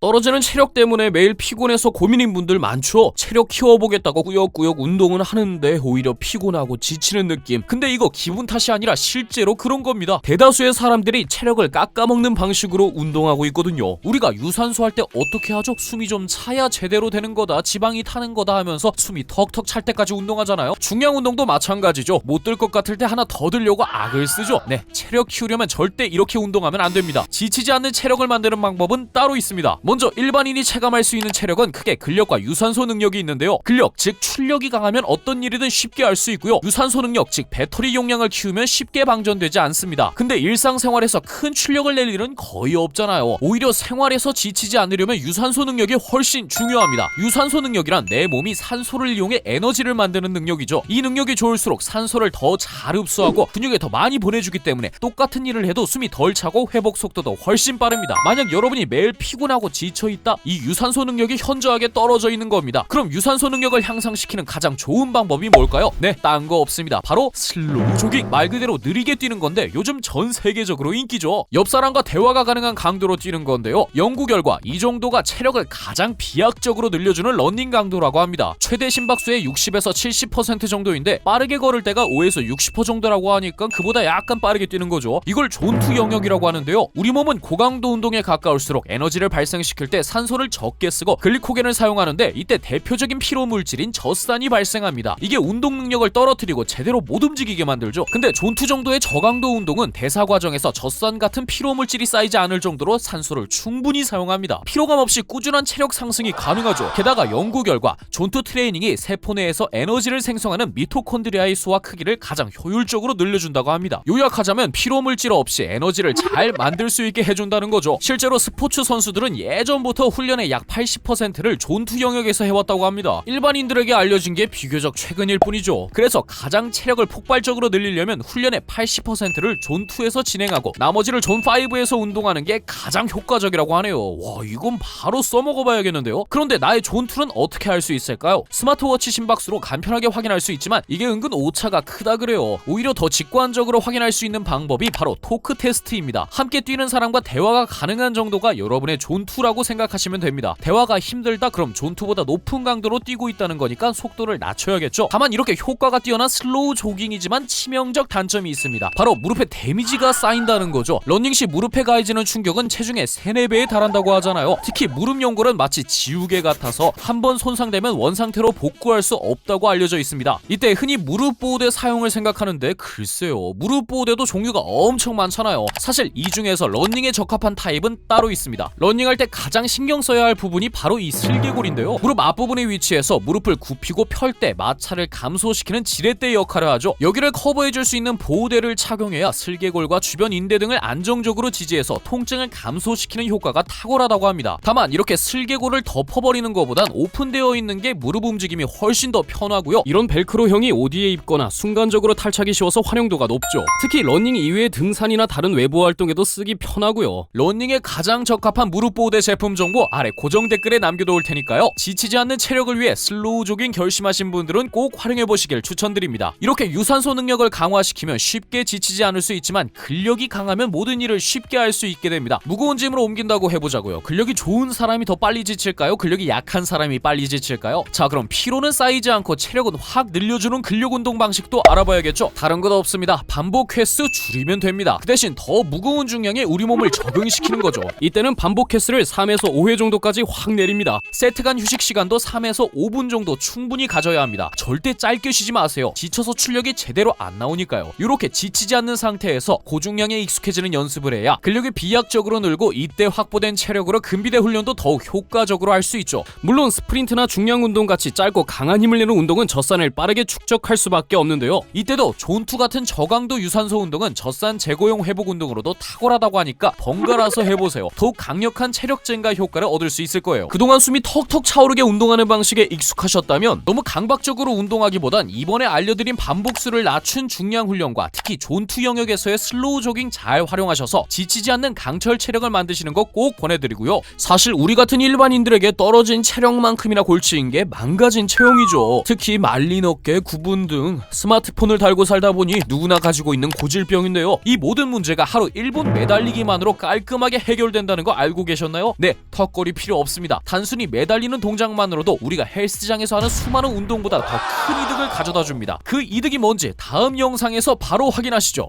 떨어지는 체력 때문에 매일 피곤해서 고민인 분들 많죠. 체력 키워보겠다고 꾸역꾸역 운동은 하는데 오히려 피곤하고 지치는 느낌. 근데 이거 기분 탓이 아니라 실제로 그런 겁니다. 대다수의 사람들이 체력을 깎아먹는 방식으로 운동하고 있거든요. 우리가 유산소 할 때 어떻게 하죠? 숨이 좀 차야 제대로 되는 거다. 지방이 타는 거다 하면서 숨이 턱턱 찰 때까지 운동하잖아요. 중량 운동도 마찬가지죠. 못 들 것 같을 때 하나 더 들려고 악을 쓰죠. 네, 체력 키우려면 절대 이렇게 운동하면 안 됩니다. 지치지 않는 체력을 만드는 방법은 따로 있습니다. 먼저 일반인이 체감할 수 있는 체력은 크게 근력과 유산소 능력이 있는데요. 근력, 즉 출력이 강하면 어떤 일이든 쉽게 할 수 있고요. 유산소 능력, 즉 배터리 용량을 키우면 쉽게 방전되지 않습니다. 근데 일상생활에서 큰 출력을 낼 일은 거의 없잖아요. 오히려 생활에서 지치지 않으려면 유산소 능력이 훨씬 중요합니다. 유산소 능력이란 내 몸이 산소를 이용해 에너지를 만드는 능력이죠. 이 능력이 좋을수록 산소를 더 잘 흡수하고 근육에 더 많이 보내주기 때문에 똑같은 일을 해도 숨이 덜 차고 회복 속도도 훨씬 빠릅니다. 만약 여러분이 매일 피곤하고 지쳐 있다, 이 유산소 능력이 현저하게 떨어져 있는 겁니다. 그럼 유산소 능력을 향상시키는 가장 좋은 방법이 뭘까요? 네, 딴 거 없습니다. 바로 슬로우 조깅. 말 그대로 느리게 뛰는 건데 요즘 전 세계적으로 인기죠. 옆 사람과 대화가 가능한 강도로 뛰는 건데요. 연구 결과 이 정도가 체력을 가장 비약적으로 늘려주는 러닝 강도라고 합니다. 최대 심박수의 60에서 70% 정도인데 빠르게 걸을 때가 5에서 60% 정도라고 하니까 그보다 약간 빠르게 뛰는 거죠. 이걸 존투 영역이라고 하는데요. 우리 몸은 고강도 운동에 가까울수록 에너지를 발생시 킬 때 산소를 적게 쓰고 글리코겐을 사용하는데 이때 대표적인 피로 물질인 젖산이 발생합니다. 이게 운동 능력을 떨어뜨리고 제대로 못 움직이게 만들죠. 근데 존투 정도의 저강도 운동은 대사 과정에서 젖산 같은 피로 물질이 쌓이지 않을 정도로 산소를 충분히 사용합니다. 피로감 없이 꾸준한 체력 상승이 가능하죠. 게다가 연구 결과 존투 트레이닝이 세포 내에서 에너지를 생성하는 미토콘드리아의 수와 크기를 가장 효율적으로 늘려준다고 합니다. 요약하자면 피로 물질 없이 에너지를 잘 만들 수 있게 해준다는 거죠. 실제로 스포츠 선수들은 예 전부터 훈련의 약 80%를 존투 영역에서 해왔다고 합니다. 일반인들에게 알려진 게 비교적 최근일 뿐이죠. 그래서 가장 체력을 폭발적으로 늘리려면 훈련의 80%를 존2에서 진행하고 나머지를 존5에서 운동하는 게 가장 효과적이라고 하네요. 와 이건 바로 써먹어봐야겠는데요. 그런데 나의 존2는 어떻게 할 수 있을까요? 스마트워치 심박수로 간편하게 확인할 수 있지만 이게 은근 오차가 크다 그래요. 오히려 더 직관적으로 확인할 수 있는 방법이 바로 토크 테스트입니다. 함께 뛰는 사람과 대화가 가능한 정도가 여러분의 존2라 고 생각하시면 됩니다. 대화가 힘들다 그럼 존2보다 높은 강도로 뛰고 있다는 거니까 속도를 낮춰야겠죠. 다만 이렇게 효과가 뛰어난 슬로우 조깅이지만 치명적 단점이 있습니다. 바로 무릎에 데미지가 쌓인다는 거죠. 러닝 시 무릎에 가해지는 충격은 체중의 3, 4배에 달한다고 하잖아요. 특히 무릎 연골은 마치 지우개 같아서 한 번 손상되면 원상태로 복구할 수 없다고 알려져 있습니다. 이때 흔히 무릎 보호대 사용을 생각하는데 글쎄요. 무릎 보호대도 종류가 엄청 많잖아요. 사실 이 중에서 러닝에 적합한 타입은 따로 있습니다. 러닝할 때 가장 신경 써야 할 부분이 바로 이 슬개골인데요. 무릎 앞부분에 위치해서 무릎을 굽히고 펼 때 마찰을 감소시키는 지렛대 역할을 하죠. 여기를 커버해줄 수 있는 보호대를 착용해야 슬개골과 주변 인대 등을 안정적으로 지지해서 통증을 감소시키는 효과가 탁월하다고 합니다. 다만 이렇게 슬개골을 덮어버리는 것보단 오픈되어 있는 게 무릎 움직임이 훨씬 더 편하고요. 이런 벨크로형이 어디에 입거나 순간적으로 탈착이 쉬워서 활용도가 높죠. 특히 러닝 이외의 등산이나 다른 외부 활동에도 쓰기 편하고요. 러닝에 가장 적합한 무릎 보호대 제품 정보 아래 고정 댓글에 남겨놓을 테니까요. 지치지 않는 체력을 위해 슬로우 조깅 결심하신 분들은 꼭 활용해 보시길 추천드립니다. 이렇게 유산소 능력을 강화시키면 쉽게 지치지 않을 수 있지만 근력이 강하면 모든 일을 쉽게 할 수 있게 됩니다. 무거운 짐을 옮긴다고 해보자고요. 근력이 좋은 사람이 더 빨리 지칠까요? 근력이 약한 사람이 빨리 지칠까요? 자 그럼 피로는 쌓이지 않고 체력은 확 늘려주는 근력 운동 방식도 알아봐야겠죠? 다른 것 없습니다. 반복 횟수 줄이면 됩니다. 그 대신 더 무거운 중량에 우리 몸을 적응시키는 거죠. 이때는 반복 횟수를 3에서 5회 정도까지 확 내립니다. 세트 간 휴식 시간도 3에서 5분 정도 충분히 가져야 합니다. 절대 짧게 쉬지 마세요. 지쳐서 출력이 제대로 안 나오니까요. 이렇게 지치지 않는 상태에서 고중량에 익숙해지는 연습을 해야 근력이 비약적으로 늘고 이때 확보된 체력으로 근비대 훈련도 더욱 효과적으로 할 수 있죠. 물론 스프린트나 중량 운동 같이 짧고 강한 힘을 내는 운동은 젖산을 빠르게 축적할 수밖에 없는데요. 이때도 존투 같은 저강도 유산소 운동은 젖산 제거용 회복 운동으로도 탁월하다고 하니까 번갈아서 해보세요. 더욱 강력한 체력 증가 효과를 얻을 수 있을 거예요. 그동안 숨이 턱턱 차오르게 운동하는 방식에 익숙하셨다면 너무 강박적으로 운동하기보단 이번에 알려드린 반복수를 낮춘 중량 훈련과 특히 존투 영역에서의 슬로우 조깅 잘 활용하셔서 지치지 않는 강철 체력을 만드시는 거 꼭 권해드리고요. 사실 우리 같은 일반인들에게 떨어진 체력만큼이나 골치인 게 망가진 체형이죠. 특히 말린 어깨, 구분 등 스마트폰을 달고 살다 보니 누구나 가지고 있는 고질병인데요. 이 모든 문제가 하루 1분 매달리기만으로 깔끔하게 해결된다는 거 알고 계셨나요? 네, 턱걸이 필요 없습니다. 단순히 매달리는 동작만으로도 우리가 헬스장에서 하는 수많은 운동보다 더 큰 이득을 가져다 줍니다. 그 이득이 뭔지 다음 영상에서 바로 확인하시죠.